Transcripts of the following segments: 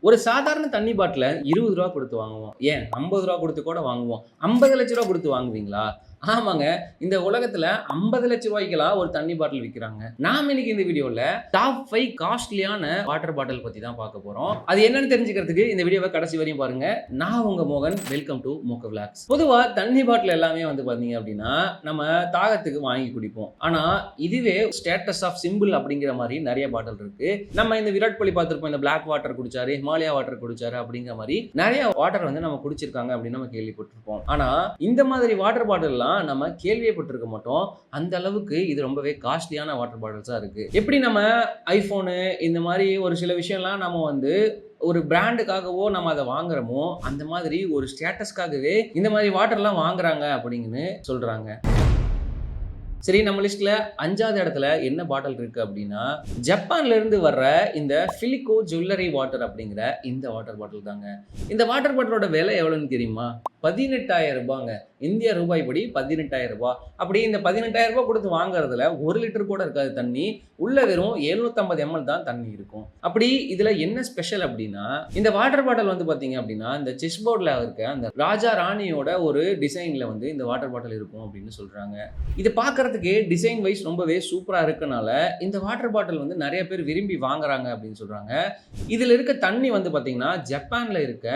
ஒரு சாதாரண தண்ணி பாட்டில் இருபது ரூபா கொடுத்து வாங்குவோம். ஏன்? ஐம்பது ரூபா கொடுத்து கூட வாங்குவோம். ஐம்பது லட்ச ரூபா கொடுத்து வாங்குவீங்களா? ஆமாங்க. இந்த உலகத்துல ஐம்பது லட்ச ரூபாய்க்கெல்லாம் ஒரு தண்ணி பாட்டில் விற்கிறாங்க நாம இன்னைக்கு இந்த வீடியோல டாப் ஃபைவ் காஸ்ட்லியான வாட்டர் பாட்டில் பத்தி தான் பார்க்க போறோம். அது என்னன்னு தெரிஞ்சுக்கிறதுக்கு இந்த வீடியோவை கடைசி வரையும் பாருங்க. நான் உங்க மோகன். வெல்கம் டு மோக விளாக்ஸ் பொதுவா தண்ணி பாட்டில் எல்லாமே வந்து பாத்தீங்க அப்படின்னா நம்ம தாகத்துக்கு வாங்கி குடிப்போம். ஆனா இதுவே ஸ்டேட்டஸ் ஆஃப் சிம்பிள் அப்படிங்கிற மாதிரி நிறைய பாட்டில் இருக்கு. நம்ம இந்த விராட் கோலி பார்த்திருப்போம். இந்த பிளாக் வாட்டர் குடிச்சாரு ஹிமாலயா வாட்டர் குடிச்சாரு அப்படிங்கிற மாதிரி நிறைய வாட்டர் வந்து நம்ம குடிச்சிருக்காங்க அப்படின்னு நம்ம கேள்விப்பட்டிருப்போம். ஆனா இந்த மாதிரி வாட்டர் பாட்டில்லாம் நம்ம கேள்விப்பட்டிருக்க மாட்டோம். அந்த அளவுக்கு இது ரொம்பவே காஸ்ட்லியான வாட்டர் பாட்டில்ஸாக இருக்குது எப்படி நம்ம ஐஃபோனு இந்த மாதிரி ஒரு சில விஷயம்லாம் நம்ம வந்து ஒரு பிராண்டுக்காகவோ நம்ம அதை வாங்குறோமோ அந்த மாதிரி ஒரு ஸ்டேட்டஸ்க்காகவே இந்த மாதிரி வாட்டர்லாம் வாங்குறாங்க அப்படின்னு சொல்கிறாங்க சரி நம்ம லிஸ்ட்ல அஞ்சாவது இடத்துல என்ன பாட்டில் இருக்கு அப்படின்னா ஜப்பான்ல இருந்து வர்ற இந்த ஃபிலிகோ ஜுவல்லரி வாட்டர் அப்படிங்கிற இந்த வாட்டர் பாட்டில் தாங்க. இந்த வாட்டர் பாட்டிலோட விலை எவ்வளோன்னு தெரியுமா? பதினெட்டாயிரம் ரூபாங்க. இந்திய ரூபாய் படி பதினெட்டாயிரம் ரூபாய். அப்படி இந்த பதினெட்டாயிரம் ரூபாய் கொடுத்து வாங்குறதுல ஒரு லிட்டர் கூட இருக்காது தண்ணி. உள்ள வெறும் 750 எம்எல் தான் தண்ணி இருக்கும். அப்படி இதுல என்ன ஸ்பெஷல் அப்படின்னா இந்த வாட்டர் பாட்டில் வந்து பாத்தீங்க அப்படின்னா இந்த செஸ் போர்டில் இருக்க அந்த ராஜா ராணியோட ஒரு டிசைன்ல வந்து இந்த வாட்டர் பாட்டில் இருக்கும் அப்படின்னு சொல்றாங்க. இது பார்க்கறதுக்கு டிசைன் வைஸ் ரொம்பவே சூப்பரா இருக்கனால இந்த வாட்டர் பாட்டில் வந்து நிறைய பேர் விரும்பி வாங்குறாங்க அப்படின்னு சொல்றாங்க. இதுல இருக்க தண்ணி வந்து பாத்தீங்கன்னா ஜப்பான்ல இருக்க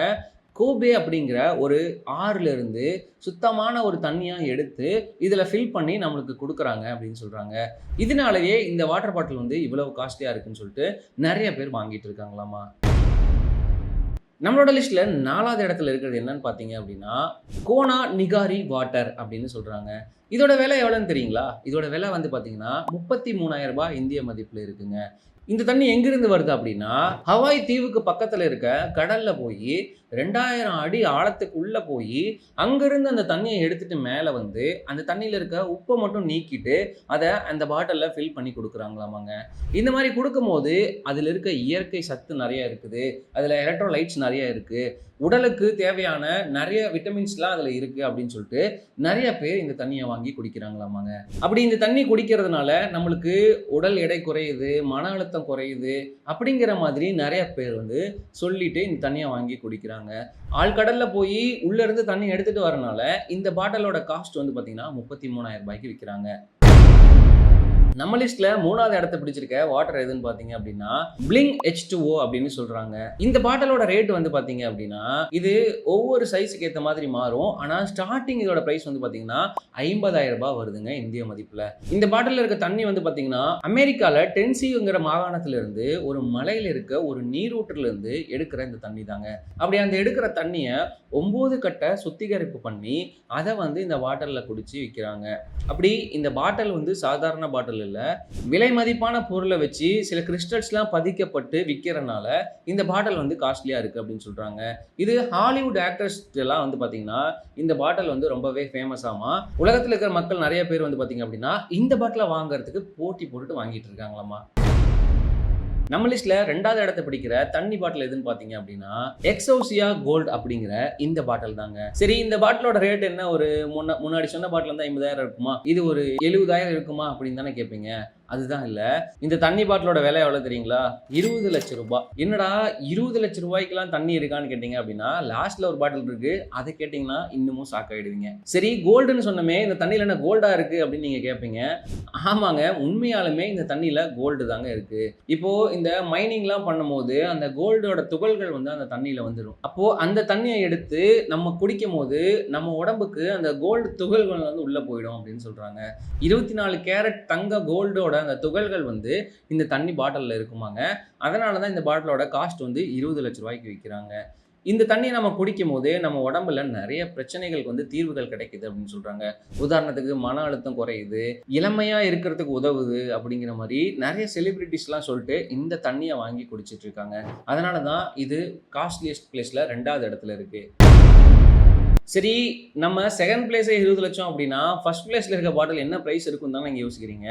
கோபே அப்படிங்கிற ஒரு ஆறுலருந்து சுத்தமான ஒரு தண்ணியாக எடுத்து இதில் ஃபில் பண்ணி நம்மளுக்கு கொடுக்குறாங்க அப்படின்னு சொல்கிறாங்க இதனாலயே இந்த வாட்டர் பாட்டில் வந்து இவ்வளவு காஸ்ட்லியாக இருக்குன்னு சொல்லிட்டு நிறைய பேர் வாங்கிட்டு இருக்காங்களாமா? நம்மளோட லிஸ்ட்டில் நாலாவது இடத்துல இருக்கிறது என்னன்னு பார்த்தீங்க அப்படின்னா கோனா நிகாரி வாட்டர் அப்படின்னு சொல்கிறாங்க இதோட விலை எவ்வளோன்னு தெரியுங்களா? இதோட விலை வந்து பார்த்தீங்கன்னா முப்பத்தி மூணாயிரம் ரூபாய் இந்திய மதிப்பில் இருக்குங்க. இந்த தண்ணி எங்கிருந்து வருது அப்படின்னா ஹவாய் தீவுக்கு பக்கத்தில் இருக்க கடலில் போய் ரெண்டாயிரம் அடி ஆழத்துக்குள்ளே போய் அங்கேருந்து அந்த தண்ணியை எடுத்துகிட்டு மேலே வந்து அந்த தண்ணியில் இருக்க உப்பை மட்டும் நீக்கிட்டு அதை அந்த பாட்டிலில் ஃபில் பண்ணி கொடுக்குறாங்களாமாங்க. இந்த மாதிரி கொடுக்கும்போது அதில் இருக்க இயற்கை சத்து நிறைய இருக்குது. அதில் எலக்ட்ரோலைட்ஸ் நிறைய இருக்குது உடலுக்கு தேவையான நிறைய விட்டமின்ஸ்லாம் அதில் இருக்குது அப்படின்னு சொல்லிட்டு நிறைய பேர் இந்த தண்ணியை வாங்கி குடிக்கிறாங்களாமாங்க. அப்படி இந்த தண்ணி குடிக்கிறதுனால நம்மளுக்கு உடல் எடை குறையுது மன அழுத்தம் குறையுது அப்படிங்கிற மாதிரி நிறைய பேர் வந்து சொல்லிட்டு இந்த தண்ணியை வாங்கி குடிக்கிறாங்க. ஆழ்கடல்ல போய் உள்ள இருந்து தண்ணி எடுத்துட்டு வரனால இந்த பாட்டிலோட காஸ்ட் வந்து பார்த்திங்கன்னா முப்பத்தி மூணாயிரம் ரூபாய்க்கு விற்கிறாங்க. நம்ம லிஸ்ட்ல மூணாவது இடத்த பிடிச்சிருக்க வாட்டர் எதுன்னு பாத்தீங்க அப்படின்னா பிளிங் ஹெச் டூ ஓ அப்படின்னு சொல்றாங்க. இந்த பாட்டிலோட ரேட் வந்து பாத்தீங்க அப்படின்னா இது ஒவ்வொரு சைஸுக்கு ஏற்ற மாதிரி மாறும். ஆனா ஸ்டார்டிங் இதோட பிரைஸ் வந்து பாத்தீங்கன்னா ஐம்பதாயிரம் ரூபாய் வருதுங்க இந்திய மதிப்புல. இந்த பாட்டில் இருக்க தண்ணி வந்து பாத்தீங்கன்னா அமெரிக்கால டென்சிங்கிற மாகாணத்துல இருந்து ஒரு மலையில இருக்க ஒரு நீரூற்றுல இருந்து எடுக்கிற இந்த தண்ணி தாங்க. அப்படி அந்த எடுக்கிற தண்ணியை ஒன்பது கட்ட சுத்திகரிப்பு பண்ணி அதை வந்து இந்த பாட்டில்ல குடிச்சு விற்கிறாங்க அப்படி இந்த பாட்டில் வந்து சாதாரண பாட்டில் இல்லை விலை மதிப்பான பொருளை வச்சு சில கிறிஸ்டல்ஸ்லாம் பதிக்கப்பட்டு விற்கிறனால இந்த பாட்டில் வந்து காஸ்ட்லியாக இருக்குது அப்படின்னு சொல்கிறாங்க இது ஹாலிவுட் ஆக்டர்ஸ் எல்லாம் வந்து பார்த்தீங்கன்னா இந்த பாட்டில் வந்து ரொம்பவே ஃபேமஸாமா உலகத்தில் இருக்கிற மக்கள் நிறைய பேர் வந்து பார்த்தீங்க அப்படின்னா இந்த பாட்டிலை வாங்குறதுக்கு போட்டி போட்டுட்டு வாங்கிட்டு இருக்காங்களாமா. நம்ம லிஸ்ட்ல ரெண்டாவது இடத்த பிடிக்கிற தண்ணி பாட்டில் எதுன்னு பாத்தீங்க அப்படின்னா எக்ஸோசியா கோல்ட் அப்படிங்கிற இந்த பாட்டில் தாங்க. சரி இந்த பாட்டிலோட ரேட் என்ன? ஒரு முன்ன முன்னாடி சொன்ன பாட்டில் வந்து ஐம்பதாயிரம் இருக்குமா? இது ஒரு எழுபதாயிரம் இருக்குமா அப்படின்னு தானே கேட்பீங்க அதுதான் இல்லை. இந்த தண்ணி பாட்டிலோட விலை எவ்வளோ தெரியுங்களா? இருபது லட்ச ரூபாய் என்னடா இருபது லட்ச ரூபாய்க்கெல்லாம் தண்ணி இருக்கான்னு கேட்டீங்க அப்படின்னா லாஸ்ட்ல ஒரு பாட்டில் இருக்கு. அதை கேட்டிங்கன்னா இன்னமும் ஷாக் ஆகிடுவீங்க சரி கோல்டுன்னு சொன்னமே இந்த தண்ணியில் என்ன கோல்டா இருக்கு அப்படின்னு நீங்க கேட்பீங்க ஆமாங்க உண்மையாலுமே இந்த தண்ணியில கோல்டு தாங்க இருக்கு. இப்போ இந்த மைனிங்லாம் பண்ணும்போது அந்த கோல்டோட துகள்கள் வந்து அந்த தண்ணியில வந்துடும் அப்போ அந்த தண்ணியை எடுத்து நம்ம குடிக்கும் போது நம்ம உடம்புக்கு அந்த கோல்டு துகள்கள் வந்து உள்ள போயிடும் அப்படின்னு சொல்றாங்க. இருபத்தி நாலு கேரட் தங்க கோல்டோட அந்த துகள்கள் வந்து இந்த தண்ணி பாட்டிலில் இருக்குமாங்க. அதனால தான் இந்த பாட்டிலோட காஸ்ட் வந்து இருபது லட்ச ரூபாய்க்கு விற்கிறாங்க இந்த தண்ணியை நம்ம குடிக்கும் போது நம்ம உடம்புல நிறைய பிரச்சனைகளுக்கு வந்து தீர்வுகள் கிடைக்குது அப்படின்னு சொல்றாங்க. உதாரணத்துக்கு மன அழுத்தம் குறையுது இளமையா இருக்கிறதுக்கு உதவுது அப்படிங்கிற மாதிரி நிறைய செலிபிரிட்டிஸ்லாம் சொல்லிட்டு இந்த தண்ணியை வாங்கி குடிச்சிட்டு இருக்காங்க. அதனால தான் இது காஸ்ட்லியஸ்ட் பிளேஸ்ல ரெண்டாவது இடத்துல இருக்கு. சரி நம்ம செகண்ட் பிளேஸே இருபது லட்சம் அப்படின்னா ஃபர்ஸ்ட் பிளேஸில் இருக்க பாட்டில் என்ன ப்ரைஸ் இருக்கும் தான் நீங்கள் யோசிக்கிறீங்க?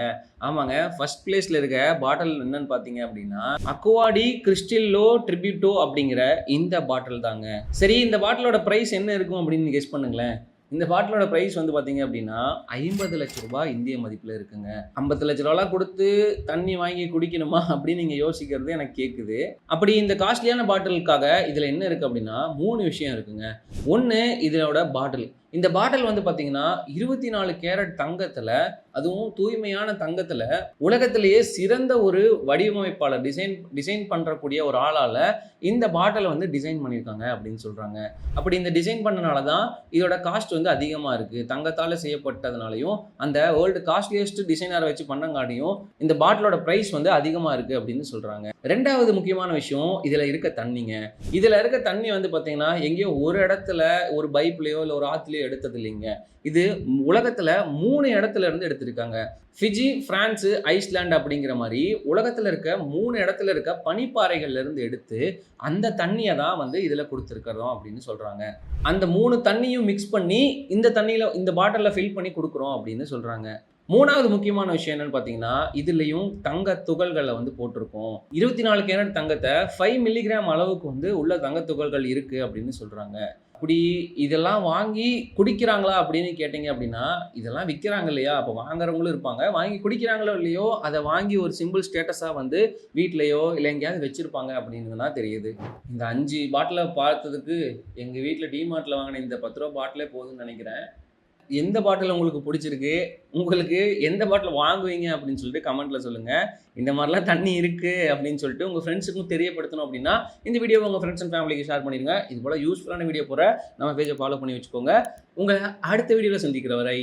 ஆமாங்க ஃபர்ஸ்ட் பிளேஸில் இருக்க பாட்டில் என்னன்னு பார்த்தீங்க அப்படின்னா அக்வாடி கிறிஸ்டில்லோ ட்ரிபியூட்டோ அப்படிங்கிற இந்த பாட்டில் தாங்க. சரி இந்த பாட்டிலோட ப்ரைஸ் என்ன இருக்கும் அப்படின்னு கெஸ் பண்ணுங்களேன். இந்த பாட்டிலோட ப்ரைஸ் வந்து பார்த்தீங்க அப்படின்னா ஐம்பது லட்ச ரூபாய் இந்திய மதிப்பில் இருக்குங்க. ஐம்பது லட்ச ரூபாலாம் கொடுத்து தண்ணி வாங்கி குடிக்கணுமா அப்படின்னு நீங்கள் யோசிக்கிறது எனக்கு கேட்குது அப்படி இந்த காஸ்ட்லியான பாட்டிலுக்காக இதில் என்ன இருக்குது அப்படின்னா மூணு விஷயம் இருக்குங்க. ஒன்று இதனோட பாட்டில் இந்த பாட்டில் வந்து பார்த்தீங்கன்னா இருபத்தி நாலு கேரட் தங்கத்தில் அதுவும் தூய்மையான தங்கத்தில் உலகத்திலேயே சிறந்த ஒரு வடிவமைப்பாளர் டிசைன் டிசைன் பண்ணுறக்கூடிய ஒரு ஆளால் இந்த பாட்டிலை வந்து டிசைன் பண்ணியிருக்காங்க அப்படின்னு சொல்கிறாங்க அப்படி இந்த டிசைன் பண்ணனால தான் இதோட காஸ்ட் வந்து அதிகமாக இருக்குது தங்கத்தால் செய்யப்பட்டதுனாலையும் அந்த வேர்ல்டு காஸ்ட்லியஸ்ட் டிசைனரை வச்சு பண்ணங்காட்டியும் இந்த பாட்டிலோட ப்ரைஸ் வந்து அதிகமாக இருக்குது அப்படின்னு சொல்கிறாங்க ரெண்டாவது முக்கியமான விஷயம் இதில் இருக்க தண்ணிங்க. இதில் இருக்க தண்ணி வந்து பார்த்தீங்கன்னா எங்கேயோ ஒரு இடத்துல ஒரு பைப்லேயோ இல்லை ஒரு ஆற்றுலையோ எடுத்தது இல்லைங்க இது உலகத்தில் மூணு இடத்துல இருந்து எடுத்திருக்காங்க. ஃபிஜி ஃப்ரான்ஸு ஐஸ்லாண்ட் அப்படிங்கிற மாதிரி உலகத்தில் இருக்க மூணு இடத்துல இருக்க பனிப்பாறைகள்லேருந்து எடுத்து அந்த தண்ணியை தான் வந்து இதில் கொடுத்துருக்குறோம் அப்படின்னு சொல்கிறாங்க அந்த மூணு தண்ணியும் மிக்ஸ் பண்ணி இந்த தண்ணியில் இந்த பாட்டிலில் ஃபில் பண்ணி கொடுக்குறோம் அப்படின்னு சொல்கிறாங்க மூணாவது முக்கியமான விஷயம் என்னன்னு பார்த்தீங்கன்னா இதுலேயும் தங்க துகள்களை வந்து போட்டிருக்கோம். இருபத்தி நாலு கேரட் தங்கத்தை ஃபைவ் மில்லிகிராம் அளவுக்கு வந்து உள்ள தங்க துகள்கள் இருக்குது அப்படின்னு சொல்கிறாங்க அப்படி இதெல்லாம் வாங்கி குடிக்கிறாங்களா அப்படின்னு கேட்டிங்க அப்படின்னா இதெல்லாம் விற்கிறாங்க இல்லையா? அப்போ வாங்குறவங்களும் இருப்பாங்க. வாங்கி குடிக்கிறாங்களோ இல்லையோ அதை வாங்கி ஒரு சிம்பிள் ஸ்டேட்டஸாக வந்து வீட்லேயோ இல்லை எங்கேயாவது வச்சுருப்பாங்க அப்படின்னு தான் தெரியுது. இந்த அஞ்சு பாட்டிலை பார்த்ததுக்கு எங்கள் வீட்டில் டிமார்ட்டில் வாங்கின இந்த பத்து ரூபா பாட்டிலே போதும்னு நினைக்கிறேன். எந்த பாட்டில் உங்களுக்கு பிடிச்சிருக்கு உங்களுக்கு எந்த பாட்டில் வாங்குவீங்க அப்படின்னு சொல்லிட்டு கமெண்ட்டில் சொல்லுங்கள் இந்த மாதிரிலாம் தண்ணி இருக்கு அப்படின்னு சொல்லிட்டு உங்கள் ஃப்ரெண்ட்ஸுக்கும் தெரியப்படுத்தணும் அப்படின்னா இந்த வீடியோவை உங்கள் ஃப்ரெண்ட்ஸ் அண்ட் ஃபேமிலிக்கு ஷேர் பண்ணிடுங்க. இது போல் யூஸ்ஃபுல்லான வீடியோ போகிற நம்ம பேஜை ஃபாலோ பண்ணி வச்சுக்கோங்க. உங்களை அடுத்த வீடியோவில் சந்திக்கிற வரை